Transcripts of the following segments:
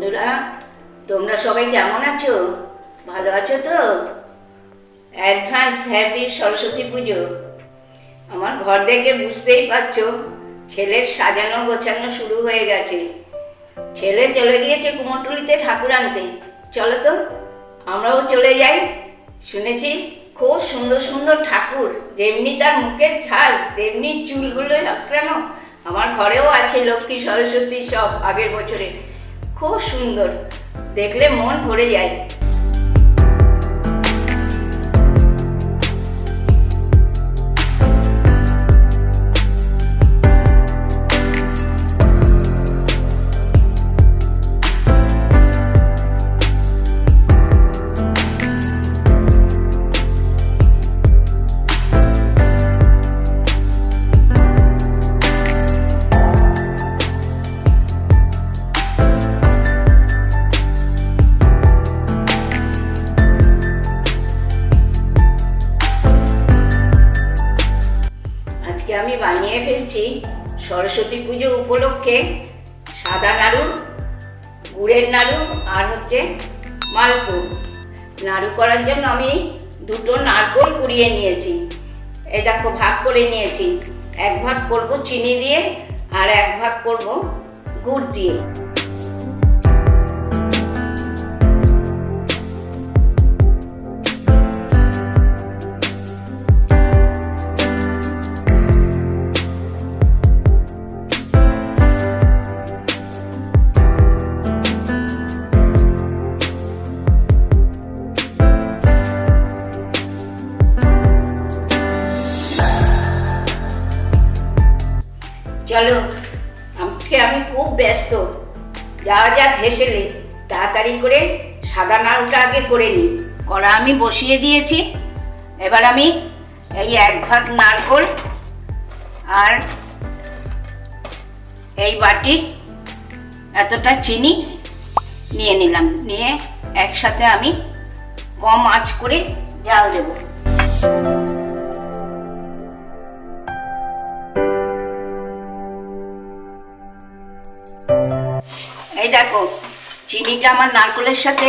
বন্ধুরা, তোমরা সবাই কেমন আছো? ভালো আছো তো? অ্যাডভান্স হ্যাপি সরস্বতী পুজো আমার ঘর দেখে বুঝতেই পারছ, ছেলের সাজানো গোছানো শুরু হয়ে গেছে। ছেলে চলে গিয়েছে কুমোরটুলিতে ঠাকুর আনতে। চলো তো, আমরাও চলে যাই। শুনেছি খুব সুন্দর সুন্দর ঠাকুর, যেমনি তার মুখের ঝাঁজ, তেমনি চুলগুলো আঁকড়ানো আমার ঘরেও আছে লক্ষ্মী সরস্বতী সব আগের বছরে খুব সুন্দর। দেখলে মন ভরে যায়। সরস্বতী পুজো উপলক্ষে সাদা নাড়ু, গুড়ের নাড়ু আর হচ্ছে মালপো। নাড়ু করার জন্য আমি দুটো নারকোল কুড়িয়ে নিয়েছি। এই দেখো, ভাগ করে নিয়েছি। এক ভাগ করব চিনি দিয়ে আর এক ভাগ করব গুড় দিয়ে। আজকে আমি খুব ব্যস্ত। যাওয়া যাক হেসেলে তাড়াতাড়ি করে সাদা নাড়ুটা আগে করে নিই কড়া আমি বসিয়ে দিয়েছি। এবার আমি এই এক ভাগ নারকোল আর এই বাটি, এতটা চিনি নিয়ে নিলাম। নিয়ে একসাথে আমি কম আঁচ করে জাল দেবো। এই দেখো, চিনিটা আমার নারকলের সাথে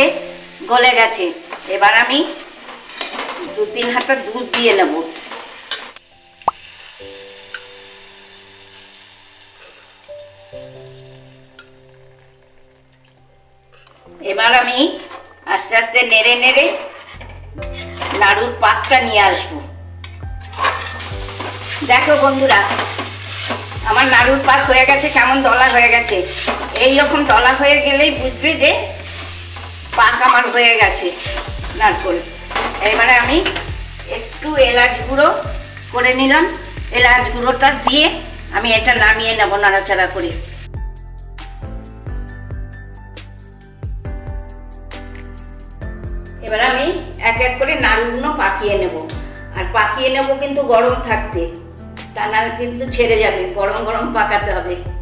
গলে গেছে। এবার আমি দু তিন হাতা দুধ দিয়ে নেব। এবার আমি আস্তে আস্তে নেড়ে নেড়ে নাড়ুর পাকটা নিয়ে আসব। দেখো বন্ধুরা, আমার নাড়ুর পাক হয়ে গেছে, কেমন দলা হয়ে গেছে। এই রকম দলা হয়ে গেলেই বুঝবে যে পাক আমার হয়ে গেছে। নারকোল। এবারে আমি একটু এলাচ গুঁড়ো করে নিলাম। এলাচ গুঁড়োটা দিয়ে আমি এটা নামিয়ে নেব নাড়াচাড়া করে। এবার আমি এক এক করে নাড়ুগুলো পাকিয়ে নেব। আর পাকিয়ে নেব কিন্তু গরম থাকতে। তা না কিন্তু ছেড়ে যাবে। গরম গরম পাকাতে হবে।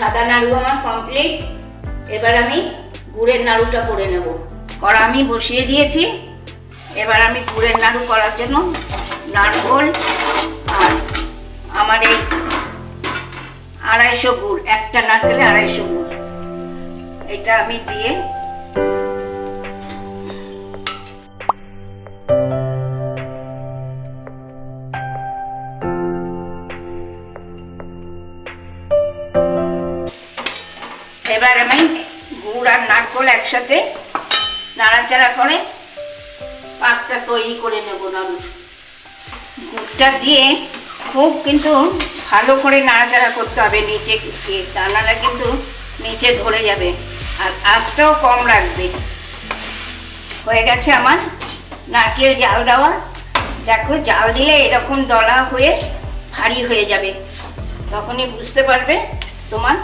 সাদা নাড়ু আমার কমপ্লিট এবার আমি গুড়ের নাড়ুটা করে নেব। কড়া আমি বসিয়ে দিয়েছি। এবার আমি গুড়ের নাড়ু করার জন্য নারকোল আর আমার এই আড়াইশো গুড়, একটা নারকেলে আড়াইশো গুড়। এটা আমি দিয়ে আমি গুড় আর নারকোল একসাথে নাড়াচাড়া করে পাকটা তৈরি করে নেব নাড়ুর গুড়টা দিয়ে খুব কিন্তু ভালো করে নাড়াচাড়া করতে হবে নিচে দানাটা কিন্তু নিচে ধরে যাবে আর আঁচটাও কম রাখবে। হয়ে গেছে আমার নারকেল জাল দেওয়া। দেখো জাল দিলে এরকম দলা হয়ে ভারী হয়ে যাবে। তখনই বুঝতে পারবে তোমার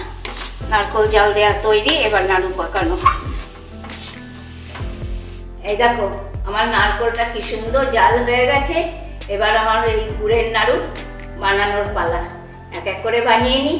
নারকল জাল দেওয়া তৈরি, এবার নাড়ু পাকানো। এই দেখো, আমার নারকোলটা কি সুন্দর জাল হয়ে গেছে। এবার আমার এই গুড়ের নাড়ু বানানোর পালা। এক এক করে বানিয়ে নিই।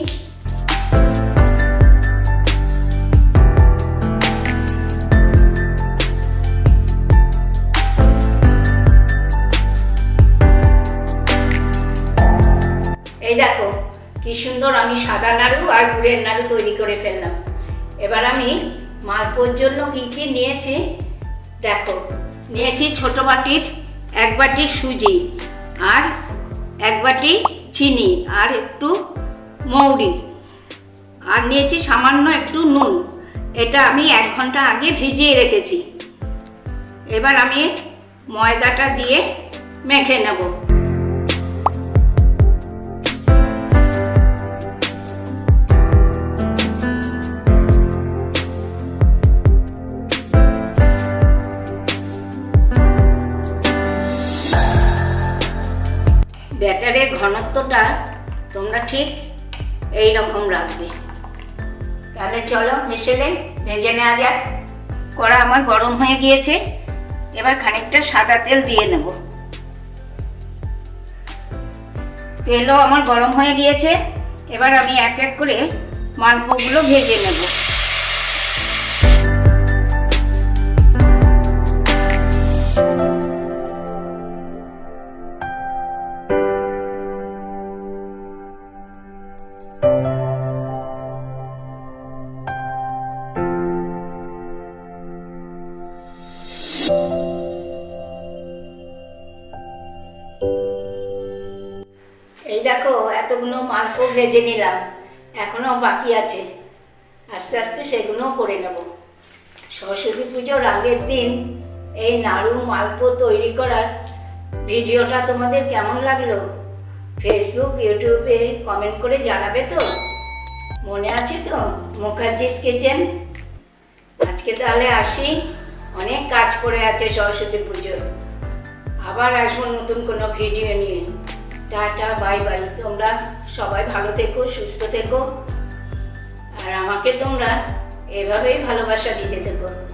সুন্দর আমি সাদা নাড়ু আর গুড়ের নাড়ু তৈরি করে ফেললাম। এবার আমি মালপোর জন্য কি কি নিয়েছি? দেখো, নিয়েছি ছোট বাটির এক বাটি সুজি আর এক বাটি চিনি আর একটু মৌরি। আর নিয়েছি সামান্য একটু নুন। এটা আমি এক ঘণ্টা আগে ভিজিয়ে রেখেছি। এবার আমি ময়দাটা দিয়ে মেখে নেব। ব্যাটারের ঘনত্বটা তোমরা ঠিক এই রকম রাখবে। তাহলে চলো হেসেলে ভেজে নেওয়া যাক। কড়া আমার গরম হয়ে গিয়েছে। এবার খানিকটা সাদা তেল দিয়ে নেব। তেলও আমার গরম হয়ে গিয়েছে। এবার আমি এক এক করে মালপোগুলো ভেজে নেব। এতগুলো মালপো ভেজে নিলাম। এখনও বাকি আছে। আস্তে আস্তে সেগুলোও করে নেব। সরস্বতী পুজোর আগের দিন এই নাড়ু মালপো তৈরি করার ভিডিওটা তোমাদের কেমন লাগল? ফেসবুক ইউটিউবে কমেন্ট করে জানাবে তো? মনে আছে তো? মুখার্জিস কিচেন আজকে তাহলে আসি। অনেক কাজ পড়ে আছে সরস্বতী পুজোর। আবার আসব নতুন কোনো ভিডিও নিয়ে। Tata, bye bye. তোমরা সবাই ভালো থেকো, সুস্থ থেকো। আর আমাকে তোমরা এভাবেই ভালোবাসা দিতে থেকো।